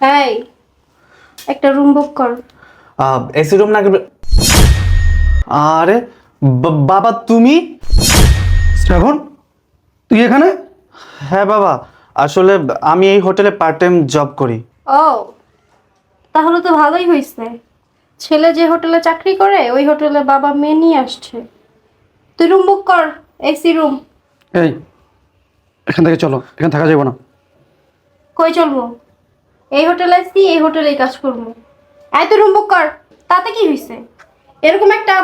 এই একটা room book কর। এসি রুম না আরে বাবা তুমি? শ্রাবণ তুই এখানে? হ্যাঁ বাবা। আসলে আমি এই হোটেলে পার্ট টাইম জব করি। ও তাহলে তো ভালোই হয়েছে ছেলে যে হোটেলে চাকরি করে ওই হোটেলে বাবা মেয়ে নিয়ে আসছে। তুই রুম বুক কর এসি রুম এই এখান থেকে চলো এখানে থাকা যাবে না। কই চলবো? এই হোটেলে আসছি এই হোটেলেই কাজ করব। এই তুই রুম বুক কর তাতে কি হয়েছে এরকম একটা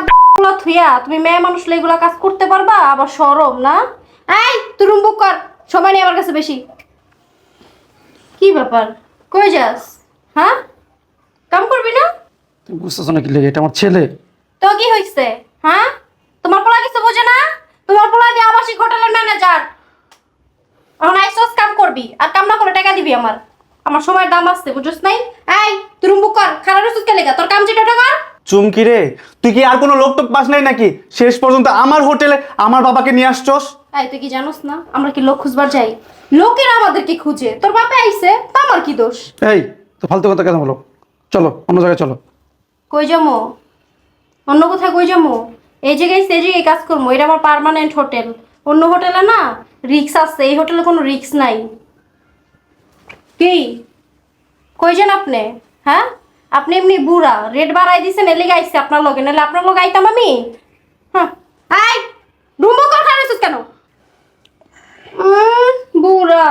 থুইয়া তুমি মেয়ে মানুষ এগুলা কাজ করতে পারবা আবার সরম না? এই তুই রুম বুক কর সময় নেই আমার কাছে বেশি। কি ব্যাপার? কই যাস? হ্যাঁ? কাম করবি না? তুমি বুঝতেছো না কি লেগে এটা আমার ছেলে? তো কি হইছে? হ্যাঁ? তোমার পোলা কিছু বোঝে না? তোমার পোলা দিয়ে আবাসিক হোটেলের ম্যানেজার এখন আইসস কাম করবি আর কাম না করে টাকা দিবি আমার। আমার সময়ের দাম আছে বুঝছস নাই? এই তুই রুম বুক কর খারাপ রসুস কে লেগা? তোর কাম যেটা ওটা কর। চুমকি রে তুই কি আর কোনো লোক টোক পাস নাই নাকি? শেষ পর্যন্ত আমার হোটেলে আমার বাবাকে নিয়ে আসছস? এই তুই কি জানোস না? আমরা কি লোক খুঁজবার যাই? লোকেরা আমাদেরকে খুঁজে। তোর বাপে আইছে তা আমার কি দোষ? এই তো ফালতু কথা কেন বলো? চলো অন্য জায়গায় চলো। কই যামো অন্য কোথায় কই যামো এই জায়গায় সেই জায়গায় কাজ করব। এটা আমার পার্মানেন্ট হোটেল। অন্য হোটেলে না রিক্স আছে। এই হোটেলে কোনো রিক্স নাই। কি? কই যান আপনি? হ্যাঁ? আপনি এমনি বুড়া রেট বাড়াই দিছেন এলে গাইছে আপনার লগে নাহলে আপনার লগে আইতাম আমি? হ্যাঁ। আই! রুমো কথা রয়েছিস কেন? বুড়া।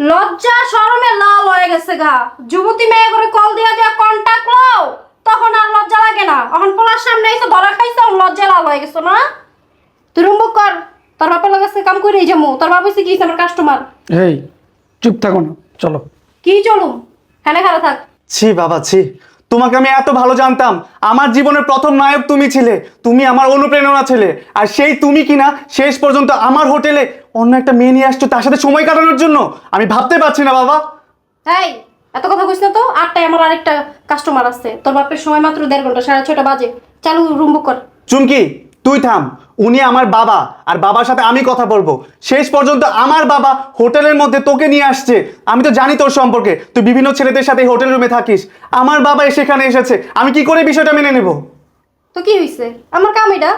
লজ্জা শরমে লাল হয়ে গেছে গা। যুবতী মেয়ে করে কল দিয়া দিয়া কন্টাক্ট লও তখন আর লজ্জা লাগে না। এখন পোলার সামনে এসে ধরা খাইছে লজ্জা লাল হয়ে গেছো না? তুই রুম কর তোর বাপের লগে কাম করে যাব তোর বাপ এসে গিয়েছে আমার কাস্টমার এই চুপ থাকো না চলো। কি চলুম? হ্যাঁ খারাপ থাক। ছি বাবা ছি। তোমাকে আমি এত ভালো জানতাম। আমার জীবনের প্রথম নায়ক তুমি ছিলে। তুমি আমার অনুপ্রেরণা ছিলে। আর সেই তুমি কিনা শেষ পর্যন্ত আমার হোটেলে অন্য একটা মেয়ে নিয়ে আসছো তার সাথে সময় কাটানোর জন্য। আমি ভাবতে পারছি না বাবা। এই এত কথা কইস না তো। আটটায় আমার আরেকটা কাস্টমার আছে তোর বাপের সময় মাত্র দেড় ঘণ্টা সাড়ে ছটা বাজে। চালু রুম বুক কর। চুমকি তুই থাম। উনি আমার বাবা, আর বাবার সাথে আমি কথা বলব। শেষ পর্যন্ত আমার বাবা হোটেলের মধ্যে তোকে নিয়ে আসছে। আমি তো জানি তোর সম্পর্কে। তুই বিভিন্ন ছেলেদের সাথে হোটেল রুমে থাকিস। আমার বাবা সেখানে এসেছে। আমি কি করে বিষয়টা মেনে নেব? তো কি হইছে? আমার কাম এটা?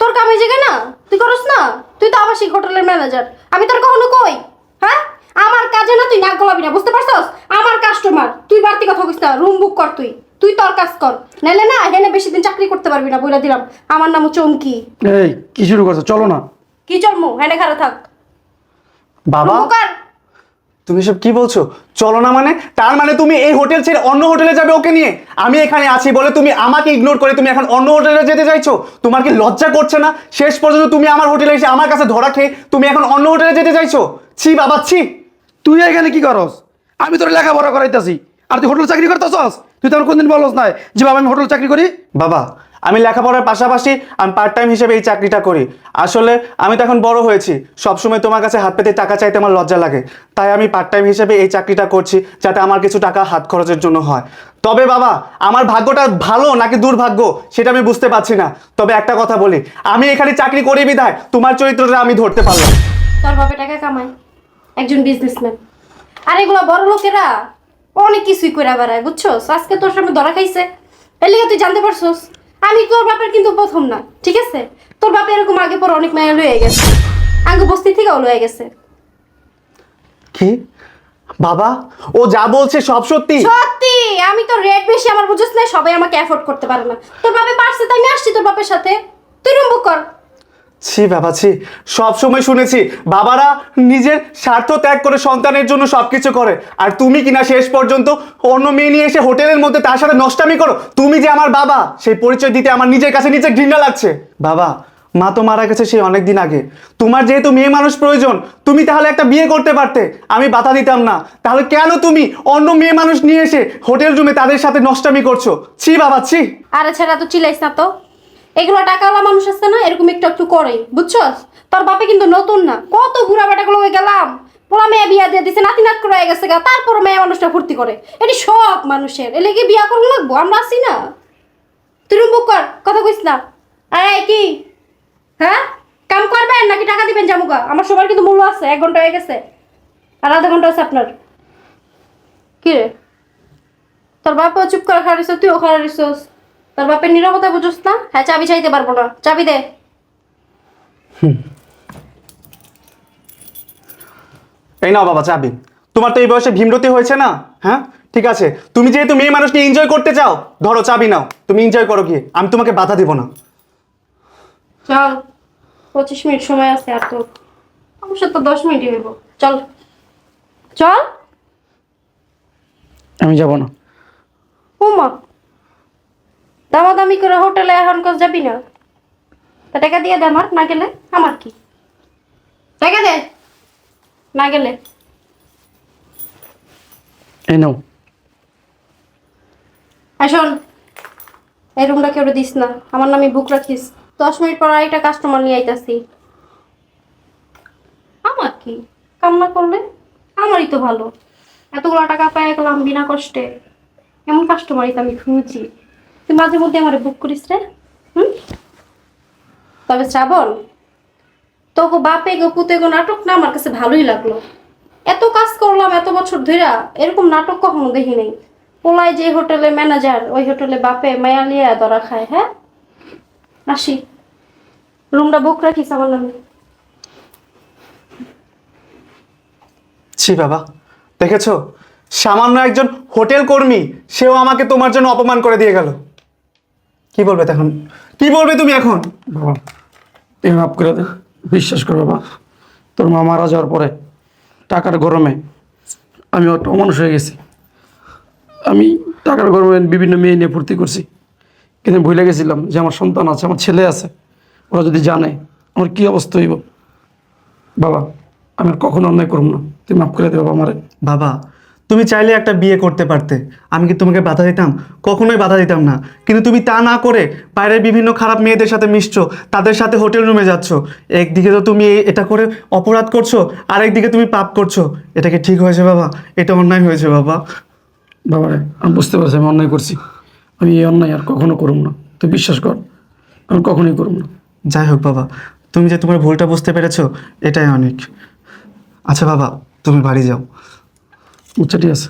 তোর কাম এই না? তুই করস না? তুই তো আবাসিক হোটেলের ম্যানেজার। আমি তোর কখনো কই? হ্যাঁ? আমার কাজে না তুই নাক গলাবি না, বুঝতে পারছস? আমার কাস্টমার তুই বাড়তি কথা কইস না রুম বুক কর তুই। তুই তোর কাজ কর। নাইলে না, এখানে বেশি দিন পারবি না বলে দিলাম। আমার নামও চমকি। এই কি শুরু করছ? চলো না। কি চলমু? হ্যাঁ খারাপ থাক। বাবা রুম কর তুমি সব কি বলছো? চলো না মানে? তার মানে তুমি এই হোটেল ছেড়ে অন্য হোটেলে যাবে ওকে নিয়ে? আমি এখানে আছি বলে তুমি আমাকে ইগনোর করে তুমি এখন অন্য হোটেলে যেতে চাইছো? তোমার কি লজ্জা করছে না? শেষ পর্যন্ত তুমি আমার হোটেলে এসে আমার কাছে ধরা খেয়ে তুমি এখন অন্য হোটেলে যেতে চাইছো? ছি বাবা ছি। তুই এখানে কি করস? আমি তোর লেখাপড়া করাইতাছি। আর তুই হোটেল চাকরি করতেছস? তুই তো আমার কোনদিন বলস নাই যে বাবা আমি হোটেল চাকরি করি? বাবা আমি লেখাপড়ার পাশাপাশি আমি পার্ট টাইম হিসেবে এই চাকরিটা করি। আসলে আমি তো এখন বড় হয়েছি, সবসময় তোমার কাছে হাত পেতে টাকা চাইতে আমার লজ্জা লাগে। তাই আমি পার্ট টাইম হিসেবে এই চাকরিটা করছি যাতে আমার কিছু টাকা হাত খরচের জন্য হয়। তবে বাবা, আমার ভাগ্যটা ভালো নাকি দুর্ভাগ্য সেটা আমি বুঝতে পারছি না। তবে একটা কথা বলি, আমি এখানে চাকরি করি বিধায় তোমার চরিত্রটা আমি ধরতে পারলাম। তোর বাপে টাকা কামায়, একজন বিজনেসম্যান আর এগুলো বড় লোকেরা অনেক কিছুই করে বেড়ায়, বুঝছস? আজকে তোর সামনে ধরা খাইছে। এর লিগে তুই জানতে পারছস? আমি তোর বাপের কিন্তু প্রথম না ঠিক আছে? তোর বাপে এরকম আগে পর অনেক মেয়ে লয়ে গেছে। আগে বস্তি থেকেও লয়ে গেছে। কি? বাবা ও যা বলছে সব সত্যি? সত্যি! আমি তো রেট বেশি আমার বুঝছ না সবাই আমাকে অ্যাফোর্ড করতে পারে না। তোর বাপে পারছে তাই আমি আসছি তোর বাপের সাথে। তুই রুম বুক কর। ছি বাবা, ছি। সব সময় শুনেছি, বাবারা নিজের স্বার্থ ত্যাগ করে সন্তানের জন্য সবকিছু করে। আর তুমি কিনা শেষ পর্যন্ত অন্য মেয়ে নিয়ে এসে হোটেলের মধ্যে তার সাথে নষ্টামি করো। তুমি যে আমার বাবা, সেই পরিচয় দিতে আমার নিজের কাছে নিজে ঘৃণা লাগছে। বাবা, মা তো মারা গেছে সেই অনেক দিন আগে। তোমার যেহেতু মেয়ে মানুষ প্রয়োজন, তুমি তাহলে একটা বিয়ে করতে পারতে। আমি বাধা দিতাম না। তাহলে কেন তুমি অন্য মেয়ে মানুষ নিয়ে এসে হোটেল রুমে তাদের সাথে নষ্টামি করছ? ছি বাবা, ছি। আরে ছেড়া তো চিলাইস না তো। এগুলো টাকাওয়ালা মানুষ আছে না, এরকম একটু একটু করে বুঝছস তোর বাপে কিন্তু নতুন না, কত বুড়া বেটাগুলো গেলাম। পোলা মেয়ে বিয়া দিয়ে দিছে নাতি নাত করে গেছে গা তারপর মেয়ে মানুষটা ফুর্তি করে। এটি শখ মানুষের, এলে কি বিয়া করব লাগবো? আমরা আসি না। তুই বুক কর, কথা কইস না। আরে কি? হ্যাঁ? কাম করবেন নাকি টাকা দিবেন জামুকা আমার সবার কিন্তু মূল্য আছে, এক ঘণ্টা হয়ে গেছে। আর আধা ঘণ্টা আছে আপনার। কি রে? তোর বাপও চুপ করে খারিস তুইও খারিস তোর বাপের নিরাপত্তা বুঝোস না? হ্যাঁ চাবি চাইতে পারব না। চাবি দে। এই নাও বাবা চাবি। তোমার তো এই বয়সে ভীমরতি হয়েছে না? হ্যাঁ? ঠিক আছে। তুমি যেহেতু মেয়ে মানুষকে এনজয় করতে চাও ধরো চাবি নাও। তুমি এনজয় করো কি আমি তোমাকে বাধা দিব না। চল। পঁচিশ মিনিট সময় আছে আর তো অবশ্য তো দশ মিনিটই হইব। চল। চল। আমি যাব না। উমা। দামাদামি করে হোটেলে এখন কাজ যাবি না? তা টাকা দিয়ে দে আমার না গেলে আমার কি? টাকা দে না গেলে। এই নাও। আসুন এই রুমটা কেউ দিস না আমার নামে বুক রাখিস। দশ মিনিট পর আরেকটা কাস্টমার নিয়ে আইতাছি। আমার কি? কামনা করলে? আমারই তো ভালো। এতগুলো টাকা পেয়ে গেলাম বিনা কষ্টে। এমন কাস্টমারই তো আমি খুঁজি। তুই মাঝে মধ্যে আমার বুক করিস রে, হুম? তবে শ্রাবণ তোকে বাপে গো, পুতে গো নাটক না আমার কাছে ভালোই লাগল। এত কাজ করলাম এত বছর ধইরা, এরকম নাটক কখনো দেখি নাই। পোলায় যে হোটেলে ম্যানেজার, ওই হোটেলে বাপে মায়া ধরা খায় হ্যাঁ? আসি। রুমটা বুক রাখিস আমার নামে। ছি বাবা, দেখেছ? সামান্য একজন হোটেল কর্মী, সেও আমাকে তোমার জন্য অপমান করে দিয়ে গেল। কি বলবে তখন? কি বলবে তুমি এখন? বাবা তুমি মাফ করে দে বিশ্বাস কর বাবা তোর মা মারা যাওয়ার পরে টাকার গরমে আমি অত অমানুষ হয়ে গেছি। আমি টাকার গরমে বিভিন্ন মেয়ে নিয়ে ফুর্তি করছি। কিন্তু ভুলে গেছিলাম যে আমার সন্তান আছে আমার ছেলে আছে। ওরা যদি জানে আমার কি অবস্থা হইব। বাবা আমি আর কখনো অন্যায় করব না। তুই মাফ করে দে বাবা আমারে। বাবা তুমি চাইলে একটা বিয়ে করতে পারতে। আমি কি তোমাকে বাধা দিতাম? কখনোই বাধা দিতাম না। কিন্তু তুমি তা না করে বাইরের বিভিন্ন খারাপ মেয়েদের সাথে মিশছো তাদের সাথে হোটেল রুমে যাচ্ছ। একদিকে তো তুমি এটা করে অপরাধ করছ আরেকদিকে তুমি পাপ করছ। এটাকে ঠিক হয়েছে বাবা? এটা অন্যায় হয়েছে বাবা। বাবারে আমি বুঝতে পারছি আমি অন্যায় করছি। আমি এই অন্যায় আর কখনো করব না। তুই বিশ্বাস কর আমি কখনোই করব না। যাই হোক বাবা তুমি যে তোমার ভুলটা বুঝতে পেরেছ এটাই অনেক। আচ্ছা বাবা তুমি বাড়ি যাও। আচ্ছা ঠিক আছে